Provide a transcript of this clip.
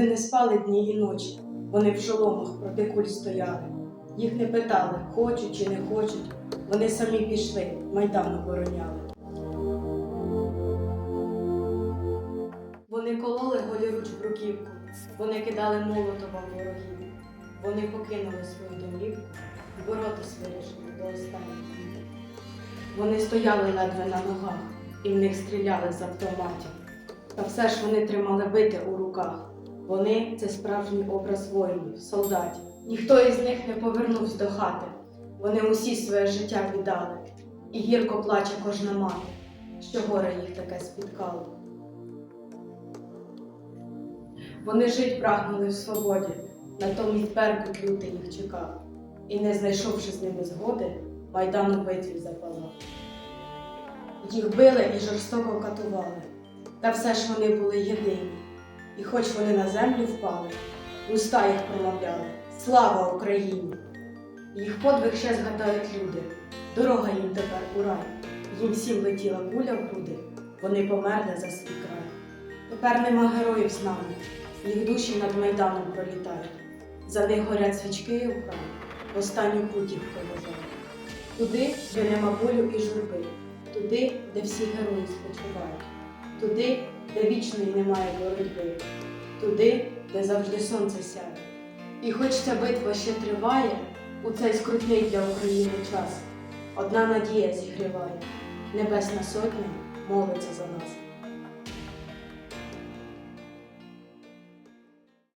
не спали дні і ночі. Вони в шоломах проти куль стояли. Їх не питали, хочуть чи не хочуть. Вони самі пішли, майдан обороняли. Вони кололи голіруч бруківку, вони кидали молотова ворогів. Вони покинули свою домівку і боротись вирішили до останніх останнього. Вони стояли ледве на ногах, і в них стріляли з автоматів. Та все ж вони тримали бити у руках. Вони це справжній образ воїнів, солдатів. Ніхто із них не повернувся до хати. Вони усі своє життя віддали, і гірко плаче кожна мати, що горе їх таке спіткало. Вони жить прагнули в свободі, натомість Беркут лютий їх чекав, і, не знайшовши з ними згоди, майдан у битві запалав. Їх били і жорстоко катували, та все ж вони були єдині, і хоч вони на землю впали, уста їх промовляли Слава Україні! Їх подвиг ще згадають люди, дорога їм тепер у рай, їм всім летіла куля в груди, вони померли за свій край. Тепер нема героїв з нами, їх душі над майданом пролітають. За них горять свічки у храмі, останню путь їх провожають. Туди, де нема болю і журби, туди, де всі герої спочивають, туди, де вічної немає боротьби, туди, де завжди сонце сяє. І хоч ця битва ще триває, у цей скрутний для України час, одна надія зігріває, Небесна Сотня молиться за нас.